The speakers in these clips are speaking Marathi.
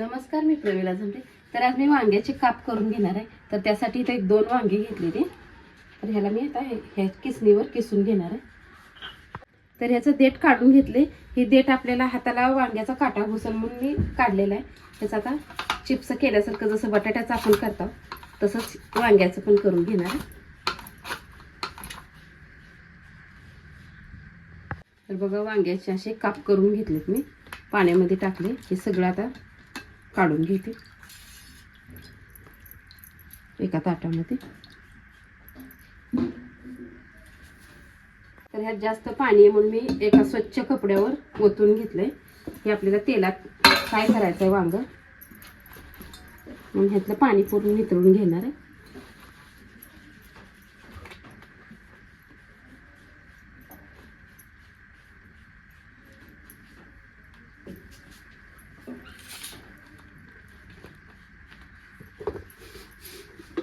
नमस्कार मी प्रवीला झमटे तर आज मी वांग्याचे काप करून घेणार आहे. तर त्यासाठी इथे एक दोन वांगे घेतलेली. तर ह्याला मी आता हे- ह्या किसणीवर किसून घेणार आहे. तर ह्याचं देठ काढून घेतले. ही देठ आपल्याला हाताला वांग्याचा काटा घुसल म्हणून मी काढलेला आहे. त्याचं आता चिप्स केल्यासारखं जसं बटाट्याचं आपण करतो तसंच वांग्याचं पण करून घेणार आहे. तर बघा वांग्याचे असे काप करून घेतलेत मी. पाण्यामध्ये टाकले. हे सगळं आता काढून घेते. एका ताटामध्ये. तर ह्यात जास्त पाणी आहे म्हणून मी एका स्वच्छ कपड्यावर ओतून घेतलंय. हे आपल्याला तेलात फ्राय करायचं आहे वांग. म्हणून ह्यातलं पाणी पूर्ण नितळून घेणार आहे.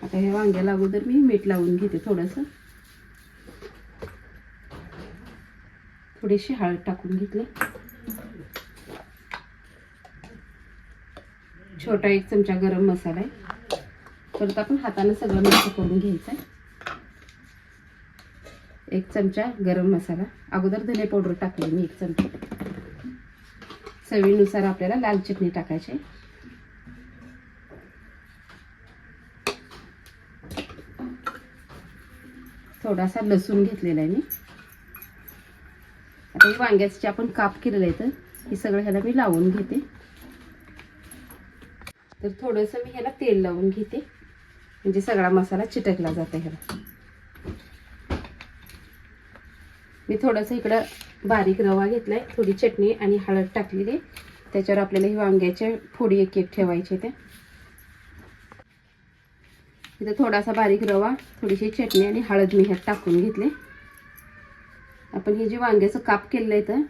आता हे वांग्याला अगोदर मी मीठ लावून घेते थोडंसं. थोडीशी हळद टाकून घेतली. छोटा एक चमचा गरम मसाला आहे. परत आपण हाताने सगळं मिक्स करून घ्यायचं आहे. एक चमचा गरम मसाला. अगोदर धने पावडर टाकली मी एक चमचा. चवीनुसार आपल्याला लाल चटणी टाकायची आहे थोडासा लसूण घेतलेला आहे मी. आता ही वांग्याचे आपण काप केलेलं आहे तर हे सगळं ह्याला मी लावून घेते. तर थोडंसं मी ह्याला तेल लावून घेते. म्हणजे सगळा मसाला चिटकला जातो ह्याला. मी थोडंसं इकडं बारीक रवा घेतलाय थोडी चटणी आणि हळद टाकलेली आहे. त्याच्यावर आपल्याला ही वांग्याच्या फोडी एक एक ठेवायचे ते. इथं थोडासा बारीक रवा थोडीशी चटणी आणि हळद मी ह्यात टाकून घेतले. आपण हे जे वांग्याचं काप केलेलं आहे तर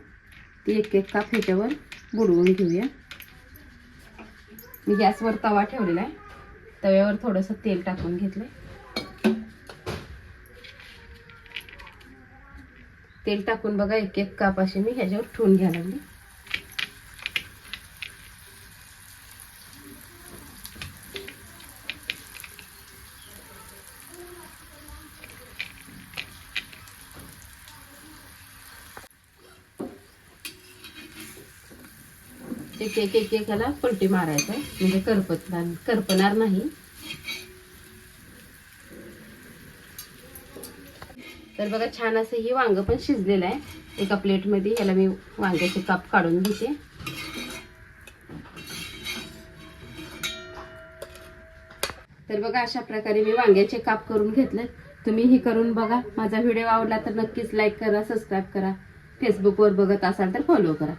ती एक एक काप ह्याच्यावर बुडवून घेऊया. मी गॅसवर तवा ठेवलेला आहे. तव्यावर थोडंसं तेल टाकून घेतलं. तेल टाकून बघा एक एक काप असे मी ह्याच्यावर ठेवून घ्यायला लागले. एक एक एक एक ह्याला पलटी मारायचं. आहे म्हणजे करपत करपणार नाही. तर बघा छान असं ही वांग पण शिजलेलं आहे. एका प्लेटमध्ये ह्याला मी वांग्याचे काप काढून घेते. तर बघा अशा प्रकारे मी वांग्याचे काप करून घेतले. तुम्ही ही करून बघा. माझा व्हिडिओ आवडला तर नक्कीच लाईक करा सबस्क्राईब करा. फेसबुकवर बघत असाल तर फॉलो करा.